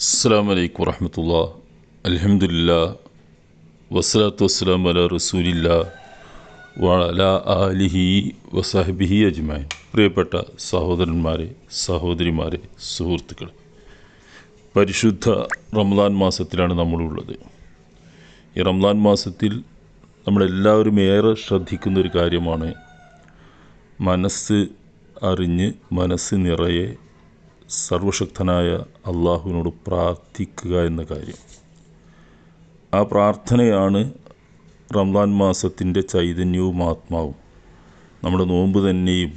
അസ്സാം വലൈക്കും വറഹമത്തുള്ള. അലഹമുല്ല വസ്സലാത്തു വസ്സലാം അല റസൂലില്ല. വല ആലിഹി വസാഹിബിഹി അജ്മാൻ പ്രിയപ്പെട്ട സഹോദരന്മാരെ സഹോദരിമാരെ സുഹൃത്തുക്കളെ. പരിശുദ്ധ റംലാൻ മാസത്തിലാണ് നമ്മളുള്ളത്. ഈ റംലാൻ മാസത്തിൽ നമ്മളെല്ലാവരും ഏറെ ശ്രദ്ധിക്കുന്ന ഒരു കാര്യമാണ് മനസ്സ് അറിഞ്ഞ് മനസ്സ് നിറയെ സർവശക്തനായ അള്ളാഹുവിനോട് പ്രാർത്ഥിക്കുക എന്ന കാര്യം. ആ പ്രാർത്ഥനയാണ് റംസാൻ മാസത്തിന്റെ ചൈതന്യവും ആത്മാവും. നമ്മുടെ നോമ്പ് തന്നെയും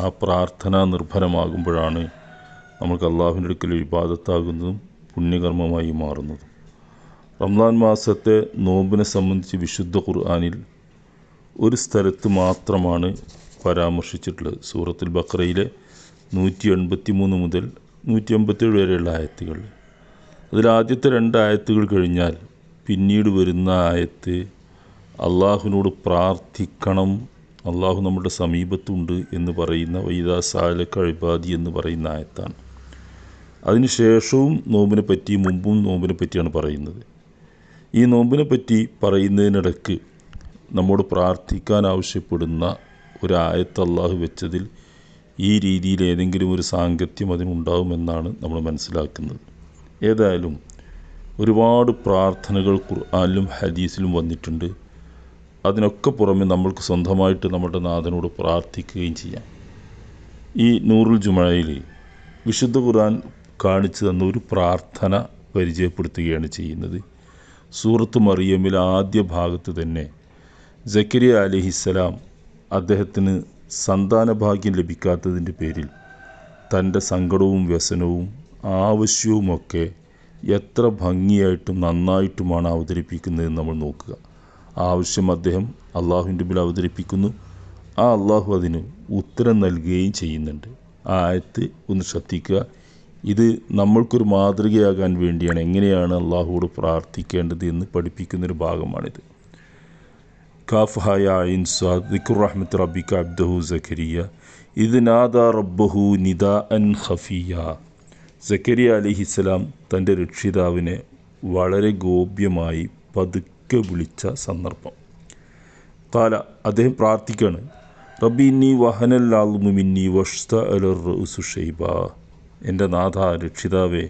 ആ പ്രാർത്ഥന നിർഭരമാകുമ്പോഴാണ് നമുക്ക് അള്ളാഹുവിന്റെ അടുക്കൽ വിവാദത്താകുന്നതും പുണ്യകർമ്മമായി മാറുന്നതും. റംസാൻ മാസത്തെ നോമ്പിനെ സംബന്ധിച്ച് വിശുദ്ധ ഖുർആാനിൽ ഒരു സ്ഥലത്ത് മാത്രമാണ് പരാമർശിച്ചിട്ടുള്ളത്. സൂറത്തുൽ ബക്രയിലെ നൂറ്റി എൺപത്തി മൂന്ന് മുതൽ നൂറ്റി എൺപത്തേഴ് വരെയുള്ള ആയത്തുകൾ. അതിൽ ആദ്യത്തെ രണ്ട് ആയത്തുകൾ കഴിഞ്ഞാൽ പിന്നീട് വരുന്ന ആയത്ത് അള്ളാഹുവിനോട് പ്രാർത്ഥിക്കണം അള്ളാഹു നമ്മുടെ സമീപത്തുണ്ട് എന്ന് പറയുന്ന വൈദാ സാല അഴിബാദി എന്ന് പറയുന്ന ആയത്താണ്. അതിനുശേഷവും നോമ്പിനെ പറ്റി മുമ്പും നോമ്പിനെ പറ്റിയാണ് പറയുന്നത്. ഈ നോമ്പിനെ പറ്റി പറയുന്നതിനിടക്ക് നമ്മോട് പ്രാർത്ഥിക്കാൻ ആവശ്യപ്പെടുന്ന ഒരു ആയത്ത് അള്ളാഹു വെച്ചതിൽ ഈ രീതിയിൽ ഏതെങ്കിലും ഒരു സാങ്കത്യം അതിനുണ്ടാകുമെന്നാണ് നമ്മൾ മനസ്സിലാക്കുന്നത്. ഏതായാലും ഒരുപാട് പ്രാർത്ഥനകൾ ഖുർആാനിലും ഹദീസിലും വന്നിട്ടുണ്ട്. അതിനൊക്കെ പുറമെ നമ്മൾക്ക് സ്വന്തമായിട്ട് നമ്മുടെ നാഥനോട് പ്രാർത്ഥിക്കുകയും ചെയ്യാം. ഈ നൂറുൽ ജുമഴയിൽ വിശുദ്ധ ഖുർആൻ കാണിച്ചു തന്ന ഒരു പ്രാർത്ഥന പരിചയപ്പെടുത്തുകയാണ് ചെയ്യുന്നത്. സൂറത്ത് മറിയമ്മിൽ ആദ്യ ഭാഗത്ത് തന്നെ ജക്കരിയ അലിഹിസ്സലാം അദ്ദേഹത്തിന് സന്താനഭാഗ്യം ലഭിക്കാത്തതിന്റെ പേരിൽ തന്റെ സങ്കടവും വ്യസനവും ആവശ്യവുമൊക്കെ എത്ര ഭംഗിയായിട്ടും നന്നായിട്ടുമാണ് അവതരിപ്പിക്കുന്നതെന്ന് നമ്മൾ നോക്കുക. ആവശ്യം അദ്ദേഹം അള്ളാഹുവിന്റെ മുമ്പിൽ അവതരിപ്പിക്കുന്നു. ആ അള്ളാഹു അതിന് ഉത്തരം നൽകുകയും ചെയ്യുന്നുണ്ട്. ആ ആയത്ത് ഒന്ന് ശ്രദ്ധിക്കുക. ഇത് നമ്മൾക്കൊരു മാതൃകയാകാൻ വേണ്ടിയാണ് എങ്ങനെയാണ് അള്ളാഹുവോട് പ്രാർത്ഥിക്കേണ്ടത് എന്ന് പഠിപ്പിക്കുന്നൊരു ഭാഗമാണിത്. കാഫ് ഹായ ഇൻ സ്വാദ് ദിക്കുർ റഹ്മത്ത് റബിക്ക അബ്ദഹു സക്കരിയ ഇത് നാദ റബ്ബഹു നിദ അൻ ഖഫിയ സക്കരിയ അലിഹിസ്സലാം തന്റെ രക്ഷിതാവിനെ വളരെ ഗോപ്യമായി പതുക്കെ വിളിച്ച സന്ദർഭം. കാല അദ്ദേഹം പ്രാർത്ഥിക്കുകയാണ് റബ്ബി ഇന്നി വഹനല്ലാളുമു മിന്നി വഷ്ത അലർ ഷെയ്ബ എന്റെ നാഥ രക്ഷിതാവേ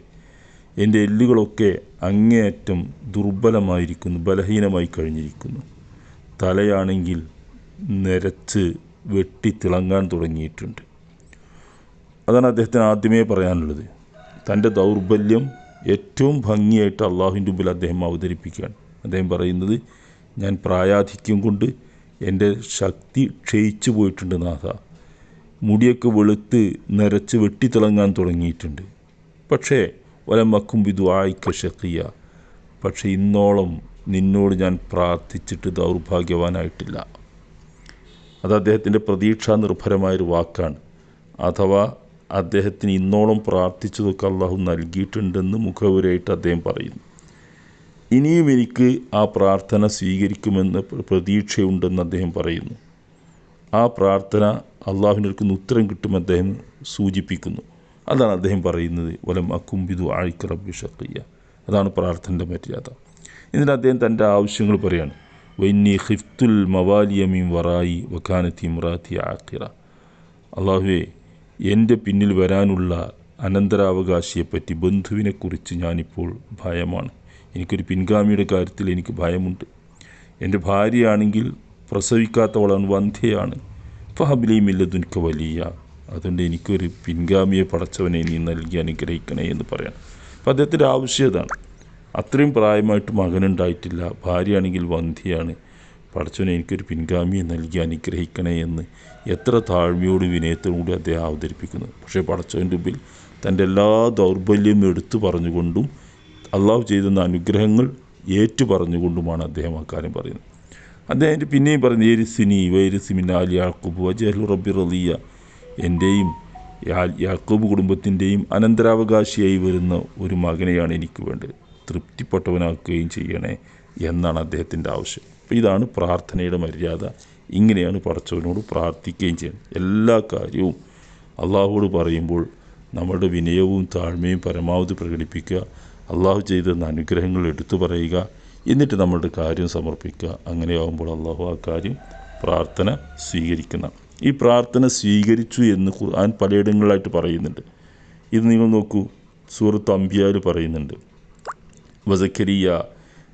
എന്റെ എല്ലുകളൊക്കെ അങ്ങേയറ്റം ദുർബലമായിരിക്കുന്നു ബലഹീനമായി കഴിഞ്ഞിരിക്കുന്നു. തലയാണെങ്കിൽ നിരച്ച് വെട്ടിത്തിളങ്ങാൻ തുടങ്ങിയിട്ടുണ്ട്. അതാണ് അദ്ദേഹത്തിന് ആദ്യമേ പറയാനുള്ളത്. തന്റെ ദൗർബല്യം ഏറ്റവും ഭംഗിയായിട്ട് അള്ളാഹുവിന്റെ മുമ്പിൽ അദ്ദേഹം അവതരിപ്പിക്കുകയാണ്. അദ്ദേഹം പറയുന്നത് ഞാൻ പ്രായാധിക്യം കൊണ്ട് എന്റെ ശക്തി ക്ഷയിച്ചു പോയിട്ടുണ്ട് നാഥ. മുടിയൊക്കെ വെളുത്ത് നിരച്ച് വെട്ടിത്തിളങ്ങാൻ തുടങ്ങിയിട്ടുണ്ട്. പക്ഷേ ഒലമക്കും വിധു ആയിക്ക ഷക്കിയ പക്ഷേ ഇന്നോളം നിന്നോട് ഞാൻ പ്രാർത്ഥിച്ചിട്ട് ദൗർഭാഗ്യവാനായിട്ടില്ല. അത് അദ്ദേഹത്തിന്റെ പ്രതീക്ഷാ നിർഭരമായൊരു വാക്കാണ്. അഥവാ അദ്ദേഹത്തിന് ഇന്നോളം പ്രാർത്ഥിച്ചതൊക്കെ അള്ളാഹു നൽകിയിട്ടുണ്ടെന്ന് മുഖപുരായിട്ട് അദ്ദേഹം പറയുന്നു. ഇനിയും എനിക്ക് ആ പ്രാർത്ഥന സ്വീകരിക്കുമെന്ന് പ്രതീക്ഷയുണ്ടെന്ന് അദ്ദേഹം പറയുന്നു. ആ പ്രാർത്ഥന അള്ളാഹുവിനൽക്കുന്ന ഉത്തരം കിട്ടും അദ്ദേഹം സൂചിപ്പിക്കുന്നു. അതാണ് അദ്ദേഹം പറയുന്നത്. വലം അക്കുംബിദു ആയിക്ക റബ്ബി ഷക്കിയ അതാണ് പ്രാർത്ഥനയുടെ മര്യാദ. എന്നിട്ട് അദ്ദേഹം തന്റെ ആവശ്യങ്ങൾ പറയാണ്. വൈന്നി ഹിഫ്തുൽ മവാലിയമീം വറായി വഖാനത്തി ഇമ്രാത്തി ആക്കിറ അള്ളാഹുവേ എന്റെ പിന്നിൽ വരാനുള്ള അനന്തരാവകാശിയെപ്പറ്റി ബന്ധുവിനെക്കുറിച്ച് ഞാനിപ്പോൾ ഭയമാണ്. എനിക്കൊരു പിൻഗാമിയുടെ കാര്യത്തിൽ എനിക്ക് ഭയമുണ്ട്. എന്റെ ഭാര്യയാണെങ്കിൽ പ്രസവിക്കാത്തവളാണ് വന്ധ്യയാണ്. ഫഹബിലിമില്ലതുൻക വലിയ. അതുകൊണ്ട് എനിക്കൊരു പിൻഗാമിയെ പടച്ചവനെ നീ നൽകി അനുഗ്രഹിക്കണേ എന്ന് പറയാം അപ്പം അദ്ദേഹത്തിന്റെ ആവശ്യം ഇതാണ്. അത്രയും പ്രായമായിട്ട് മകനുണ്ടായിട്ടില്ല. ഭാര്യയാണെങ്കിൽ വന്ധ്യയാണ്. പടച്ചവനെ എനിക്കൊരു പിൻഗാമിയെ നൽകി അനുഗ്രഹിക്കണേ എന്ന് എത്ര താഴ്മയോട് വിനയത്തോടുകൂടി അദ്ദേഹം അവതരിപ്പിക്കുന്നു. പക്ഷേ പടച്ചവന്റെ മുമ്പിൽ തന്റെ എല്ലാ ദൗർബല്യവും എടുത്തു പറഞ്ഞുകൊണ്ടും അള്ളാഹു ചെയ്തുന്ന അനുഗ്രഹങ്ങൾ ഏറ്റു പറഞ്ഞുകൊണ്ടുമാണ് അദ്ദേഹം അക്കാര്യം പറയുന്നത്. അദ്ദേഹം പിന്നെയും പറയുന്നത് ഏരിസിനി വൈരിസിമിൻ ആലി യാക്കൂബ് വജഹലു റബ്ബി റലിയ എന്റെയും യാക്കൂബ് കുടുംബത്തിന്റെയും അനന്തരാവകാശിയായി വരുന്ന ഒരു മകനെയാണ് എനിക്ക് വേണ്ടത്. തൃപ്തിപ്പെട്ടവനാക്കുകയും ചെയ്യണേ എന്നാണ് അദ്ദേഹത്തിന്റെ ആവശ്യം. അപ്പോൾ ഇതാണ് പ്രാർത്ഥനയുടെ മര്യാദ. ഇങ്ങനെയാണ് പടച്ചവനോട് പ്രാർത്ഥിക്കുകയും ചെയ്യുന്നത്. എല്ലാ കാര്യവും അള്ളാഹുവോട് പറയുമ്പോൾ നമ്മുടെ വിനയവും താഴ്മയും പരമാവധി പ്രകടിപ്പിക്കുക അള്ളാഹു ചെയ്തെന്ന അനുഗ്രഹങ്ങൾ എടുത്തു പറയുക എന്നിട്ട് നമ്മളുടെ കാര്യം സമർപ്പിക്കുക. അങ്ങനെയാകുമ്പോൾ അള്ളാഹു ആ കാര്യം പ്രാർത്ഥന സ്വീകരിക്കുന്ന. ഈ പ്രാർത്ഥന സ്വീകരിച്ചു എന്ന് ഖുർആൻ പലയിടങ്ങളിലായിട്ട് പറയുന്നുണ്ട്. ഇത് നിങ്ങൾ നോക്കൂ. സൂറത്ത് അമ്പിയാൽ പറയുന്നുണ്ട്. വസക്കരിയ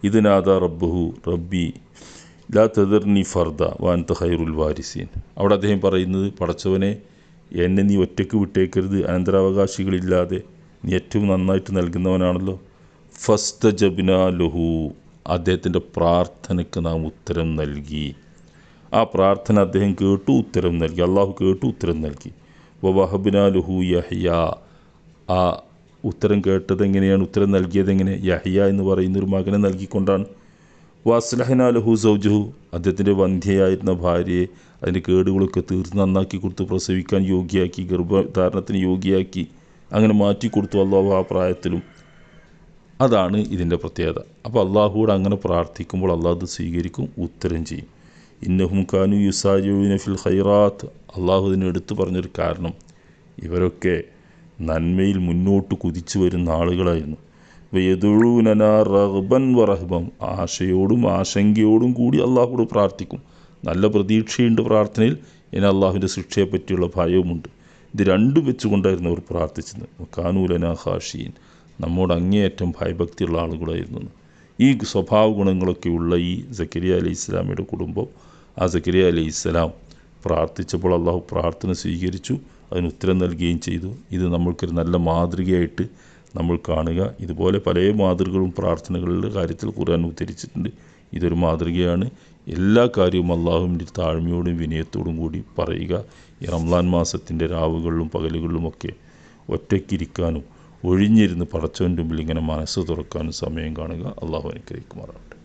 ഇതിനാഥ റബ്ബുഹു റബ്ബി ലാ തദർനി ഫർദ വാൻ ഖൈറുൽ വാരിസീൻ. അവിടെ അദ്ദേഹം പറയുന്നത് പടച്ചവനെ എന്നെ നീ ഒറ്റയ്ക്ക് വിട്ടേക്കരുത് അനന്തരാവകാശികളില്ലാതെ നീ ഏറ്റവും നന്നായിട്ട് നൽകുന്നവനാണല്ലോ. ഫസ്ത ജബിന ലഹു അദ്ദേഹത്തിന്റെ പ്രാർത്ഥനയ്ക്ക് നാം ഉത്തരം നൽകി. ആ പ്രാർത്ഥന അദ്ദേഹം കേട്ടു ഉത്തരം നൽകി. അള്ളാഹു കേട്ടു ഉത്തരം നൽകി. വഹബിന ലഹു യഹ്യ ആ ഉത്തരം കേട്ടത് എങ്ങനെയാണ്? ഉത്തരം നൽകിയത് എങ്ങനെ? യഹിയ എന്ന് പറയുന്ന ഒരു മകനെ നൽകിക്കൊണ്ടാണ്. വാസ്ലഹനാലഹു ലഹു സൗജുഹു. അദ്ദേഹത്തിന്റെ വന്ധ്യയായിരുന്ന ഭാര്യയെ അതിന്റെ കേടുകളൊക്കെ തീർത്ത് നന്നാക്കി കൊടുത്ത് പ്രസവിക്കാൻ യോഗ്യയാക്കി ഗർഭധാരണത്തിന് യോഗ്യയാക്കി അങ്ങനെ മാറ്റി കൊടുത്തു അള്ളാഹു ആ പ്രായത്തിലും. അതാണ് ഇതിന്റെ പ്രത്യേകത. അപ്പോൾ അള്ളാഹുവോട് അങ്ങനെ പ്രാർത്ഥിക്കുമ്പോൾ അള്ളാഹു അത് സ്വീകരിക്കും ഉത്തരം ചെയ്യും. ഇന്നഹും കാനു യുസാജുവിന ഫിൽ ഖൈറാത്ത്. അള്ളാഹു ഇതിന് എടുത്തു പറഞ്ഞൊരു കാരണം. ഇവരൊക്കെ നന്മയിൽ മുന്നോട്ട് കുതിച്ചു വരുന്ന ആളുകളായിരുന്നു. വെയതുഴൂനന റഹബൻ വറഹബം ആശയോടും ആശങ്കയോടും കൂടി അള്ളാഹുവോട് പ്രാർത്ഥിക്കും. നല്ല പ്രതീക്ഷയുണ്ട് പ്രാർത്ഥനയിൽ. ഇനി അള്ളാഹുവിന്റെ ശിക്ഷയെ പറ്റിയുള്ള ഭയവുമുണ്ട്. ഇത് രണ്ടും വെച്ചുകൊണ്ടായിരുന്നു അവർ പ്രാർത്ഥിച്ചത്. കാനൂലന ഹാഷീൻ നമ്മോട് അങ്ങേയറ്റം ഭയഭക്തിയുള്ള ആളുകളായിരുന്നു. ഈ സ്വഭാവ ഗുണങ്ങളൊക്കെയുള്ള ഈ സക്കരിയ അലി ഇസ്ലാമിയുടെ കുടുംബം ആ സക്കരിയ അലൈഹി ഇസ്ലാം പ്രാർത്ഥിച്ചപ്പോൾ അള്ളാഹു പ്രാർത്ഥന സ്വീകരിച്ചു. അതിന് ഉത്തരം നൽകുകയും ചെയ്തു. ഇത് നമ്മൾക്കൊരു നല്ല മാതൃകയായിട്ട് നമ്മൾ കാണുക. ഇതുപോലെ പല മാതൃകകളും പ്രാർത്ഥനകളുടെ കാര്യത്തിൽ ഖുർആൻ ഉദ്ധരിച്ചിട്ടുണ്ട്. ഇതൊരു മാതൃകയാണ്. എല്ലാ കാര്യവും അള്ളാഹുവിന്റെ താഴ്മയോടും വിനയത്തോടും കൂടി പറയുക. ഈ റംലാൻ മാസത്തിന്റെ രാവുകളിലും പകലുകളിലുമൊക്കെ ഒറ്റയ്ക്കിരിക്കാനും ഒഴിഞ്ഞിരുന്ന് പടച്ചവന്റെ മുമ്പിൽ ഇങ്ങനെ മനസ്സ് തുറക്കാനും സമയം കാണുക. അള്ളാഹു അനുഗ്രഹിക്കുമാറാവട്ടെ